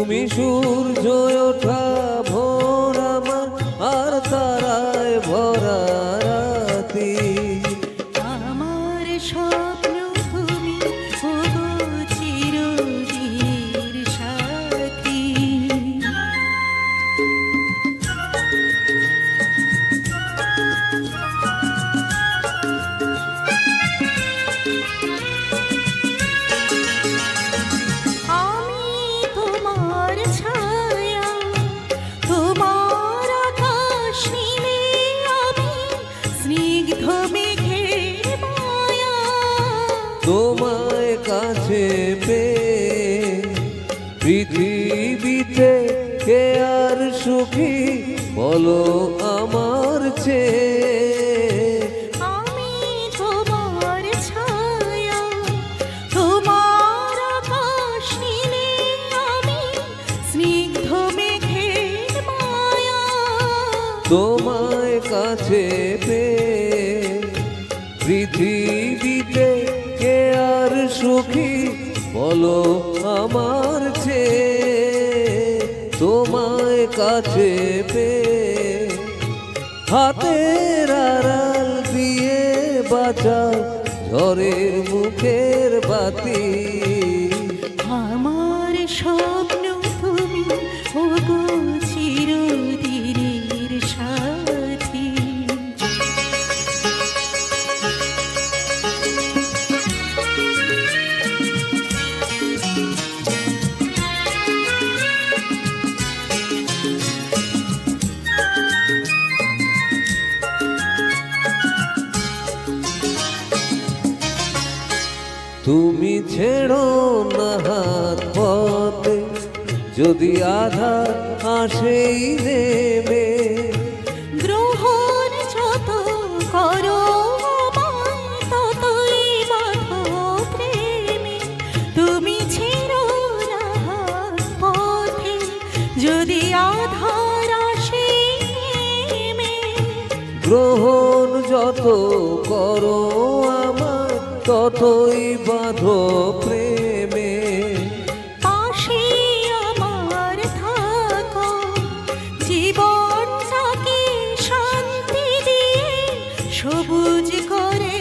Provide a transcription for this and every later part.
তুমি সূর্য ওঠা ভোর আমার আর তারায় ভরা রাতি। আমার সব তোমায় কাছে পে পৃথিবীতে কে আর সুখী বলো আমার চেয়ে? তোমায় কাছে পে পৃথিবী আর সুখী, বলো আমার চেয়ে তোমায় কাছে পেয়ে হাতের আড়াল দিয়ে বাঁচাও ঝড়ের মুখের বাতি। আমার স্বপ্ন তুমি তুমি ছেড়ো না হাত পথে। যদি আধার আসেই নেবে। গ্রহণ যত করো আমায় ততই বাঁধো প্রেমে তুমি ছেড়ো না হাত পথে। যদি আধার আসে। গ্রহণ যত করো ততই বাঁধো প্রেমে। পাশে আমার থাকো জীবনটাকে শান্তি দিয়ে সবুজ করে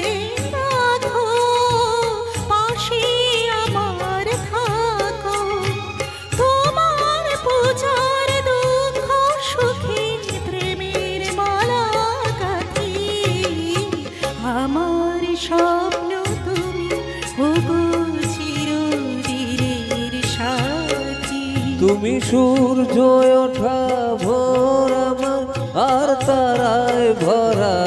আমার থাকো, তোমার দুঃখ আমার স্বপ্ন তুমি সূর্য ওঠা ভোর আমার আর তারায় ভরা